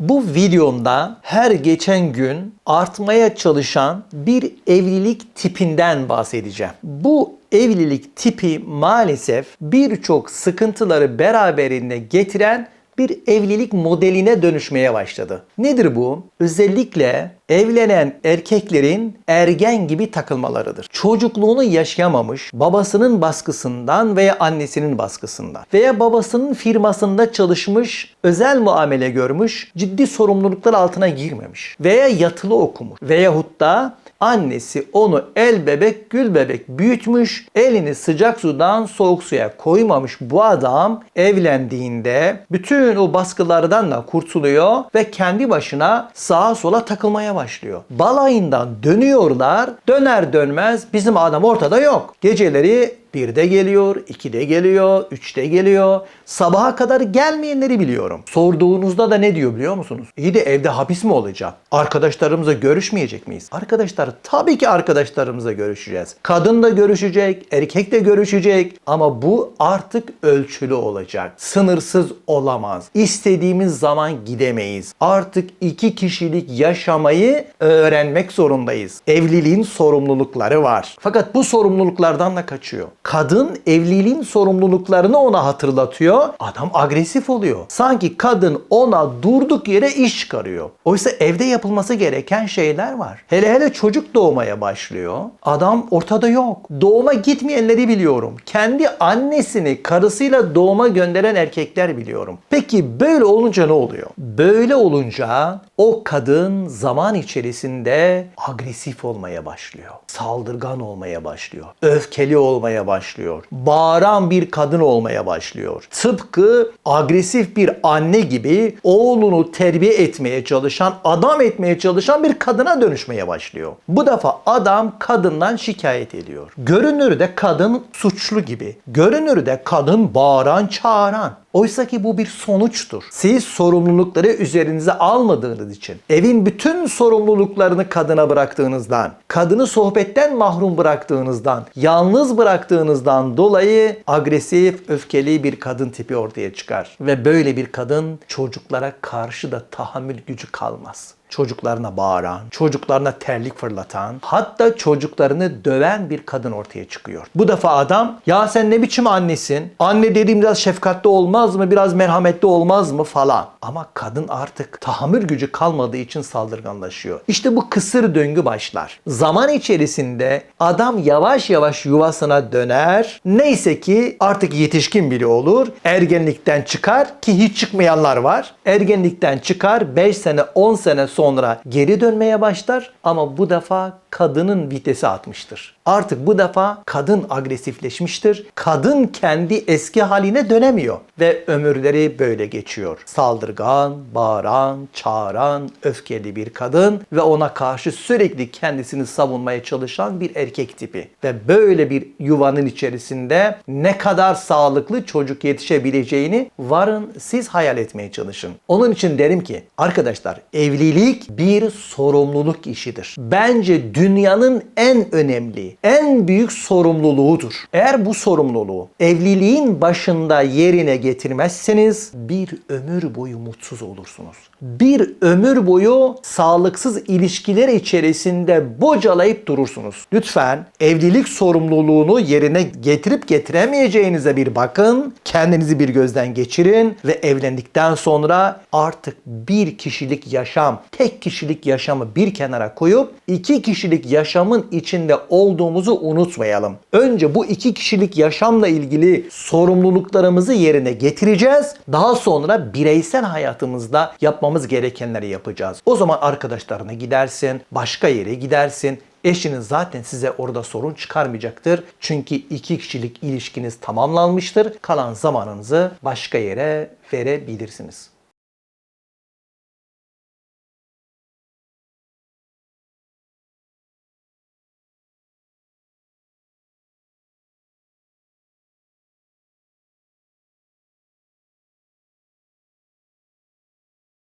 Bu videomda her geçen gün artmaya çalışan bir evlilik tipinden bahsedeceğim. Bu evlilik tipi maalesef birçok sıkıntıları beraberinde getiren bir evlilik modeline dönüşmeye başladı. Nedir bu? Özellikle evlenen erkeklerin ergen gibi takılmalarıdır. Çocukluğunu yaşayamamış, babasının baskısından veya annesinin baskısından veya babasının firmasında çalışmış, özel muamele görmüş, ciddi sorumluluklar altına girmemiş veya yatılı okumuş veyahut da annesi onu el bebek gül bebek büyütmüş, elini sıcak sudan soğuk suya koymamış bu adam evlendiğinde bütün o baskılardan da kurtuluyor ve kendi başına sağa sola takılmaya başlıyor. Balayından dönüyorlar, döner dönmez bizim adam ortada yok. Geceleri Birde geliyor, ikide geliyor, üçte geliyor. Sabaha kadar gelmeyenleri biliyorum. Sorduğunuzda da ne diyor biliyor musunuz? İyi de evde hapis mi olacağım? Arkadaşlarımızla görüşmeyecek miyiz? Arkadaşlar tabii ki arkadaşlarımızla görüşeceğiz. Kadın da görüşecek, erkek de görüşecek. Ama bu artık ölçülü olacak. Sınırsız olamaz. İstediğimiz zaman gidemeyiz. Artık iki kişilik yaşamayı öğrenmek zorundayız. Evliliğin sorumlulukları var. Fakat bu sorumluluklardan da kaçıyor kadın evliliğin sorumluluklarını ona hatırlatıyor. Adam agresif oluyor. Sanki kadın ona durduk yere iş çıkarıyor. Oysa evde yapılması gereken şeyler var. Hele hele çocuk doğmaya başlıyor. Adam ortada yok. Doğuma gitmeyenleri biliyorum. Kendi annesini karısıyla doğuma gönderen erkekler biliyorum. Peki böyle olunca ne oluyor? Böyle olunca o kadın zaman içerisinde agresif olmaya başlıyor. Saldırgan olmaya başlıyor. Öfkeli olmaya başlıyor. Bağıran bir kadın olmaya başlıyor. Tıpkı agresif bir anne gibi oğlunu terbiye etmeye çalışan, adam etmeye çalışan bir kadına dönüşmeye başlıyor. Bu defa adam kadından şikayet ediyor. Görünürde kadın suçlu gibi. Görünürde kadın bağıran, çağıran. Oysa ki bu bir sonuçtur. Siz sorumlulukları üzerinize almadığınız için, evin bütün sorumluluklarını kadına bıraktığınızdan, kadını sohbetten mahrum bıraktığınızdan, yalnız bıraktığınızdan dolayı agresif, öfkeli bir kadın tipi ortaya çıkar. Ve böyle bir kadın çocuklara karşı da tahammül gücü kalmaz çocuklarına bağıran, çocuklarına terlik fırlatan, hatta çocuklarını döven bir kadın ortaya çıkıyor. Bu defa adam ya sen ne biçim annesin? Anne dediğim biraz şefkatli olmaz mı? Biraz merhametli olmaz mı falan. Ama kadın artık tahammül gücü kalmadığı için saldırganlaşıyor. İşte bu kısır döngü başlar. Zaman içerisinde adam yavaş yavaş yuvasına döner. Neyse ki artık yetişkin biri olur. Ergenlikten çıkar ki hiç çıkmayanlar var. Ergenlikten çıkar 5 sene 10 sene sonra geri dönmeye başlar. Ama bu defa kadının vitesi atmıştır. Artık bu defa kadın agresifleşmiştir. Kadın kendi eski haline dönemiyor ve ömürleri böyle geçiyor. Saldırgan, bağıran, çağıran, öfkeli bir kadın ve ona karşı sürekli kendisini savunmaya çalışan bir erkek tipi. Ve böyle bir yuvanın içerisinde ne kadar sağlıklı çocuk yetişebileceğini varın siz hayal etmeye çalışın. Onun için derim ki arkadaşlar evlilik bir sorumluluk işidir. Bence dünyanın en önemli, en büyük sorumluluğudur. Eğer bu sorumluluğu evliliğin başında yerine getirmezseniz bir ömür boyu mutsuz olursunuz. Bir ömür boyu sağlıksız ilişkiler içerisinde bocalayıp durursunuz. Lütfen evlilik sorumluluğunu yerine getirip getiremeyeceğinize bir bakın. Kendinizi bir gözden geçirin ve evlendikten sonra artık bir kişilik yaşam, tek kişilik yaşamı bir kenara koyup iki kişilik yaşamın içinde olduğumuzu unutmayalım. Önce bu iki kişilik yaşamla ilgili sorumluluklarımızı yerine getireceğiz. Daha sonra bireysel hayatımızda yapmamız gerekenleri yapacağız. O zaman arkadaşlarına gidersin, başka yere gidersin. Eşiniz zaten size orada sorun çıkarmayacaktır. Çünkü iki kişilik ilişkiniz tamamlanmıştır. Kalan zamanınızı başka yere verebilirsiniz.